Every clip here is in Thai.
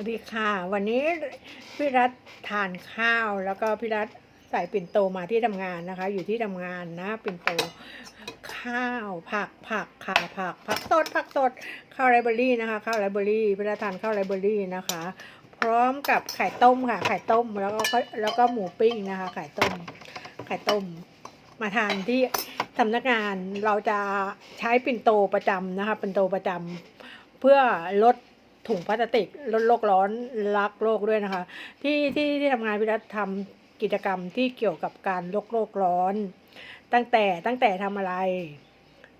วัสดีค่ะ วันนี้พี่รัฐทานข้าวแล้วก็พี่รัฐใส่ปิ่นโตมาที่ทำงานนะคะ อยู่ที่ทำงานนะปิ่นโต ข้าวผักผักค่ะผักผักสดผักสดข้าวไรเบอรี่นะคะข้าวไรเบอรี่พี่รัฐทานข้าวไรเบอรี่นะคะ พร้อมกับไข่ต้มค่ะไข่ต้มแล้วก็แล้วก็หมูปิ้งนะคะไข่ต้มไข่ต้ม มาทานที่สำนักงานเราจะใช้ปิ่นโตประจำนะคะปิ่นโตประจำเพื่อลด ถุงพลาสติกลดโลกร้อนรักโลกด้วยนะคะ ที่ที่ที่ทำงานพิรัตทำกิจกรรมที่เกี่ยวกับการลดโลกร้อน ตั้งแต่ตั้งแต่ทำอะไร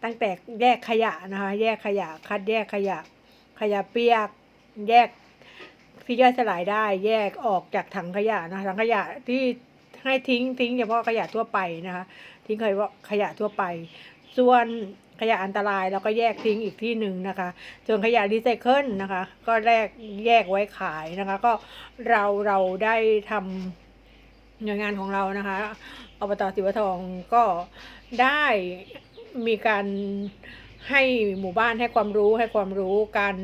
ตั้งแต่แยกขยะนะคะ แยกขยะ คัดแยกขยะ ขยะเปียก แยกที่ย่อยสลายได้ แยกออกจากถังขยะนะคะถังขยะที่ให้ทิ้งทิ้งเฉพาะขยะทั่วไปนะคะ ทิ้งขยะขยะทั่วไป ส่วน ขยะอันตรายเราก็แยกทิ้งอีกที่หนึ่งนะคะ ส่วนขยะรีไซเคิลนะคะ ก็แยกแยกไว้ขายนะคะ ก็เราเราได้ทำหน่วยงานของเรานะคะอบตสิวทองก็ได้มีการให้หมู่บ้านให้ความรู้ให้ความรู้การ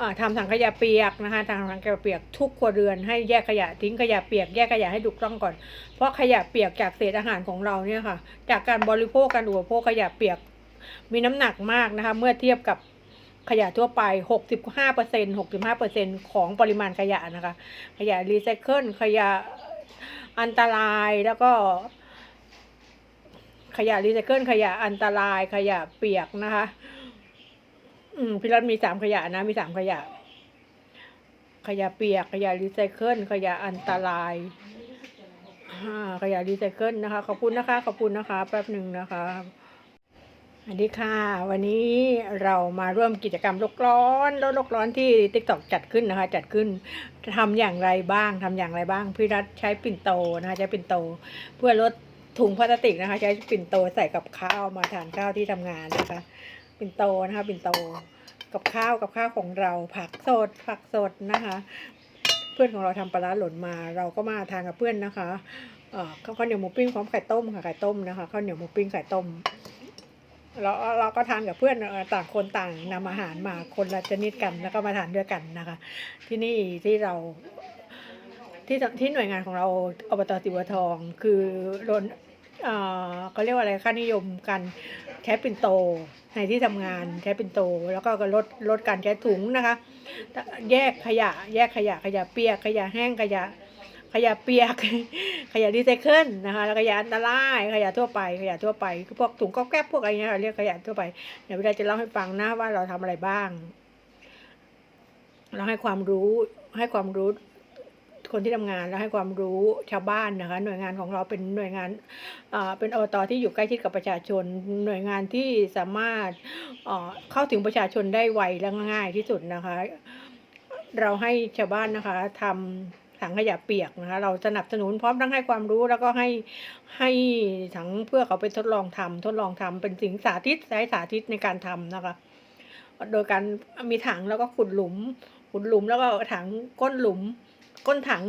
อ่าทำถังขยะเปียกนะคะทำถังขยะเปียกทุกครัวเรือนให้แยกขยะทิ้งขยะเปียกแยกขยะให้ถูกต้องก่อน เพราะขยะเปียกจากเศษอาหารของเราเนี่ยค่ะ จากการบริโภคการอุปโภคขยะเปียก มีน้ำหนักมากนะคะ เมื่อเทียบกับขยะทั่วไป 65เปอร์เซ็นต์65เปอร์เซ็นต์ของปริมาณขยะนะคะ ขยะรีไซเคิล ขยะอันตรายแล้วก็ ขยะรีไซเคิล ขยะอันตราย ขยะเปียกนะคะ อืมพี่รัฐมีสามขยะนะ มีสามขยะ ขยะเปียก ขยะรีไซเคิล ขยะอันตรายอ่าขยะรีไซเคิลนะคะ ขอบคุณนะคะ ขอบคุณนะคะ แป๊บหนึ่งนะคะ วัสดีค่ะ วันนี้เรามาร่วมกิจกรรมโลกร้อนลดโลกร้อนที่ t ิ k t o k จัดขึ้นนะคะ จัดขึ้นทำอย่างไรบ้างทำอย่างไรบ้าง พี่รัฐใช้ปิ่นโตนะคะใช้ปิ่นโต เพื่อลดถุงพลาสติกนะคะ ใช้ปิ่นโตใส่กับข้าวมาทานข้าวที่ทำงานนะคะ ปิ่นโตนะคะปิ่นโตกับข้าวกับข้าวของเราผักสดผักสดนะคะ เพื่อนของเราทำปลาหล่นมา เราก็มาทานกับเพื่อนนะคะข้าวเหนียวหมูปิ้งพร้อมไข่ต้มค่ะไข่ต้มนะคะข้าวเหนียวหมูปิ้งไข่ต้ม เราเราก็ทานกับเพื่อนต่างคนต่างนำอาหารมาคนละชนิดกันแล้วก็มาทานด้วยกันนะคะ ที่นี่ที่เราที่ที่หน่วยงานของเราอบตสิวทอง คือรนเอ่อเขาเรียกว่าอะไรค่านิยมกันใช้ปิ่นโตในที่ทำงานใช้ปิ่นโต แล้วก็ลดลดการใช้ถุงนะคะ แยกขยะ แยกขยะขยะเปียกขยะแห้งขยะ ขยะเปียก ขยะรีไซเคิลนะคะแล้วขยะอันตรายขยะทั่วไป ขยะทั่วไปคือพวกถุงก๊อบแก๊บพวกอะไรเงี้ยเราเรียกขยะทั่วไปเดี๋ยวพี่ดาจะเล่าให้ฟังนะว่าเราทำอะไรบ้าง เราให้ความรู้ให้ความรู้คนที่ทำงานแล้วให้ความรู้ชาวบ้านนะคะ หน่วยงานของเราเป็นหน่วยงานอ่าเป็นอบตที่อยู่ใกล้ชิดกับประชาชน หน่วยงานที่สามารถเอ่อเข้าถึงประชาชนได้ไวและง่ายที่สุดนะคะ เราให้ชาวบ้านนะคะทำ ถังขยะเปียกนะคะ เราสนับสนุนพร้อมทั้งให้ความรู้แล้วก็ให้ให้ถังเพื่อเขาไปทดลองทำทดลองทำเป็นสิ่งสาธิตใช้สาธิตในการทำนะคะ โดยการมีถังแล้วก็ขุดหลุม ขุดหลุมแล้วก็ถังก้นหลุม ก้นถัง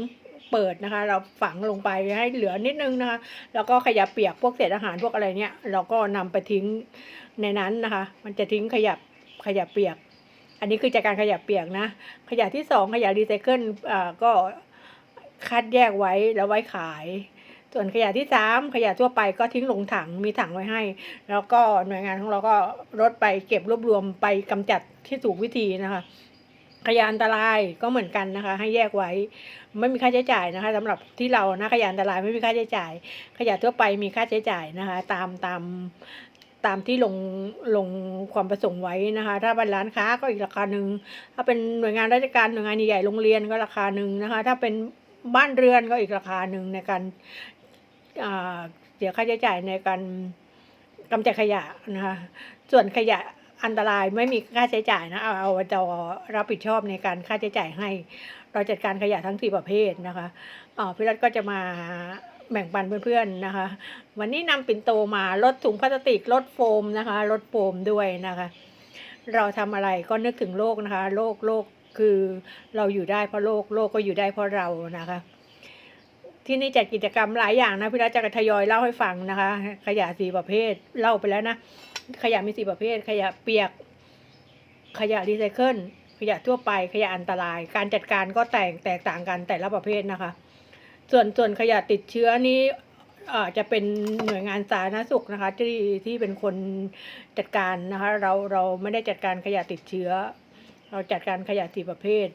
เปิดนะคะ เราฝังลงไปให้เหลือนิดนึงนะคะ แล้วก็ขยะเปียกพวกเศษอาหารพวกอะไรเนี่ย เราก็นำไปทิ้งในนั้นนะคะ มันจะทิ้งขยะขยะเปียก อันนี้คือจากการขยะเปียกนะ ขยะที่สองขยะรีไซเคิลอ่าก็ คัดแยกไว้แล้วไว้ขาย ส่วนขยะที่สามขยะทั่วไปก็ทิ้งลงถังมีถังไว้ให้ แล้วก็หน่วยงานของเราก็รถไปเก็บรวบรวมไปกำจัดที่ถูกวิธีนะคะขยะอันตรายก็เหมือนกันนะคะ ให้แยกไว้ ไม่มีค่าใช้จ่ายนะคะสำหรับที่เรานะขยะอันตรายไม่มีค่าใช้จ่าย ขยะทั่วไปมีค่าใช้จ่ายนะคะ ตามตามตามที่ลงลงความประสงค์ไว้นะคะ ถ้าเป็นร้านค้าก็อีกราคาหนึ่งถ้าเป็นหน่วยงานราชการหน่วยงานใหญ่ๆโรงเรียนก็ราคาหนึ่งนะคะ ถ้าเป็น บ้านเรือนก็อีกราคาหนึ่งในการเสียค่าใช้จ่ายในการกำจัดขยะนะคะส่วนขยะอันตรายไม่มีค่าใช้จ่ายนะเอาเอาจะรับผิดชอบในการค่าใช้จ่ายให้ เราจัดการขยะทั้งสี่ประเภทนะคะอ่าพี่รัฐก็จะมาแบ่งปันเพื่อนๆนะคะ วันนี้นำปิ่นโตมาลดถุงพลาสติกลดโฟมนะคะลดโฟมด้วยนะคะ เราทำอะไรก็นึกถึงโลกนะคะ โลกโลก คือเราอยู่ได้เพราะโลกโลกก็อยู่ได้เพราะเรานะคะ ที่นี่จัดกิจกรรมหลายอย่างนะพี่รัฐจะทยอยเล่าให้ฟังนะคะ ขยะสี่ประเภทเล่าไปแล้วนะขยะมีสี่ประเภท ขยะเปียก ขยะรีไซเคิลขขยะทั่วไปขยะอันตราย การจัดการก็แตกแตกต่างกันแต่ละประเภทนะคะ ส่วนส่วนขยะติดเชื้อนี้เอ่อจะเป็นหน่วยงานสาธารณสุขนะคะที่ที่เป็นคนจัดการนะคะ เราเราไม่ได้จัดการขยะติดเชื้อ เราจัดการขยะสี่ประเภท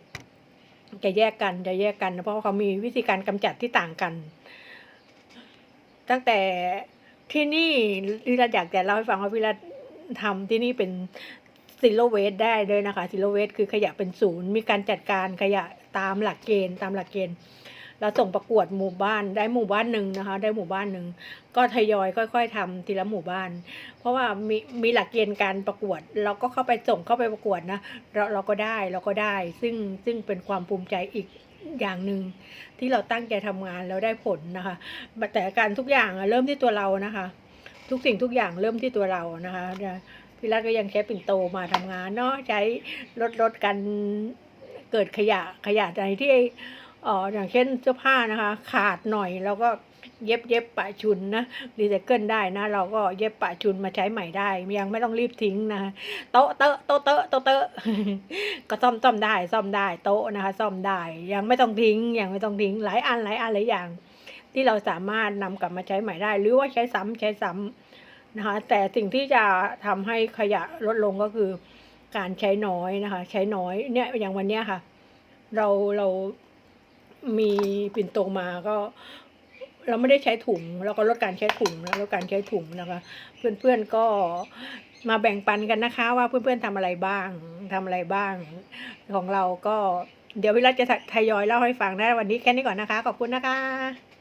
จะแยกกันจะแยกกัน เพราะเขามีวิธีการกำจัดที่ต่างกัน ตั้งแต่ที่นี่วิรัตอยากจะเล่าให้ฟังว่าวิรัตทำที่นี่เป็นซิโลเวสได้เลยนะคะซิโลเวสคือขยะเป็นศูนย์มีการจัดการขยะตามหลักเกณฑ์ตามหลักเกณฑ์ เราส่งประกวดหมู่บ้านได้หมู่บ้านหนึ่งนะคะ ได้หมู่บ้านหนึ่งก็ทยอยค่อย ๆทำทีละหมู่บ้าน เพราะว่ามีมีหลักเกณฑ์การประกวด เราก็เข้าไปส่งเข้าไปประกวดนะเราเราก็ได้เราก็ได้ ซึ่งซึ่งเป็นความภูมิใจอีกอย่างหนึ่งที่เราตั้งใจทำงานแล้วได้ผลนะคะ แต่การทุกอย่างเริ่มที่ตัวเรานะคะ ทุกสิ่งทุกอย่างเริ่มที่ตัวเรานะคะพี่รัฐก็ยังใช้ปิ่นโตมาทำงานเนาะใช้ลดลดกันเกิดขยะขยะใดที่ อ่ออย่างเช่นเสื้อผ้านะคะ ขาดหน่อยเราก็เย็บเย็บปะชุนนะรีไซเคิลได้นะ เราก็เย็บปะชุนมาใช้ใหม่ได้ยังไม่ต้องรีบทิ้งนะคะโต๊ะเตอะโต๊ะเตอะโต๊ะเตอะก็ซ่อมซ่อมได้ซ่อมได้โต๊ะนะคะ ซ่อมได้ยังไม่ต้องทิ้งยังไม่ต้องทิ้งหลายอันหลายอันหลายอย่าง ที่เราสามารถนำกลับมาใช้ใหม่ได้ หรือว่าใช้ซ้ำใช้ซ้ำนะคะ แต่สิ่งที่จะทำให้ขยะลดลงก็คือ การใช้น้อยนะคะ ใช้น้อยเนี่ยอย่างวันเนี้ยค่ะ เราเรา มีปิ่นโตมาก็ เราไม่ได้ใช้ถุง เราก็ลดการใช้ถุงแล้วลดการใช้ถุงนะคะ เพื่อนๆก็มาแบ่งปันกันนะคะ ว่าเพื่อนๆทำอะไรบ้างทำอะไรบ้าง ของเราก็เดี๋ยววิรัตจะทยอยเล่าให้ฟังนะวันนี้แค่นี้ก่อนนะคะ ขอบคุณนะคะ